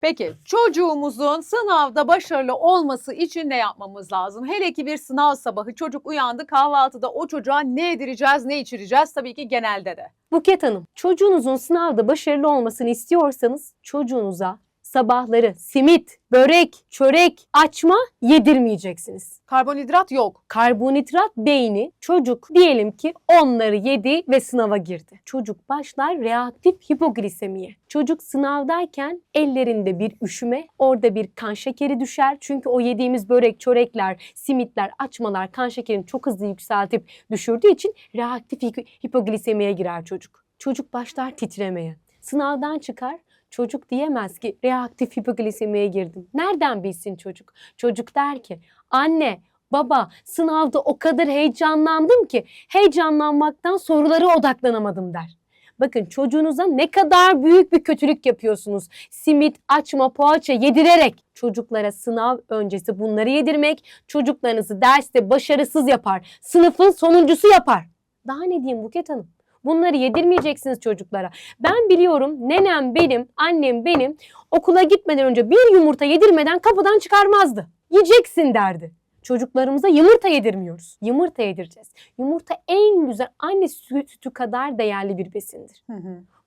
Peki çocuğumuzun sınavda başarılı olması için ne yapmamız lazım? Hele ki bir sınav sabahı çocuk uyandı kahvaltıda o çocuğa ne yedireceğiz ne içireceğiz tabii ki genelde de. Buket Hanım, çocuğunuzun sınavda başarılı olmasını istiyorsanız çocuğunuza sabahları simit, börek, çörek, açma yedirmeyeceksiniz. Karbonhidrat yok. Karbonhidrat beyni çocuk diyelim ki onları yedi ve sınava girdi. Çocuk başlar reaktif hipoglisemiye. Çocuk sınavdayken ellerinde bir üşüme, orada bir kan şekeri düşer. Çünkü o yediğimiz börek, çörekler, simitler, açmalar kan şekerini çok hızlı yükseltip düşürdüğü için reaktif hi- hipoglisemiye girer çocuk. Çocuk başlar titremeye. Sınavdan çıkar, Çocuk diyemez ki reaktif hipoglisemiye girdim. Nereden bilsin çocuk? Çocuk der ki anne, baba sınavda o kadar heyecanlandım ki heyecanlanmaktan sorulara odaklanamadım der. Bakın çocuğunuza ne kadar büyük bir kötülük yapıyorsunuz. Simit, açma, poğaça yedirerek çocuklara sınav öncesi bunları yedirmek çocuklarınızı derste başarısız yapar. Sınıfın sonuncusu yapar. Daha ne diyeyim Buket Hanım? Bunları yedirmeyeceksiniz çocuklara. Ben biliyorum nenem benim, annem benim okula gitmeden önce bir yumurta yedirmeden kapıdan çıkarmazdı. Yiyeceksin derdi. Çocuklarımıza yumurta yedirmiyoruz. Yumurta yedireceğiz. Yumurta en güzel anne sütü kadar değerli bir besindir.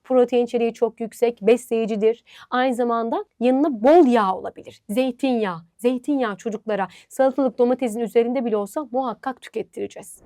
Protein içeriği çok yüksek, besleyicidir. Aynı zamanda yanına bol yağ olabilir. Zeytinyağı. Zeytinyağı çocuklara salatalık domatesin üzerinde bile olsa muhakkak tükettireceğiz.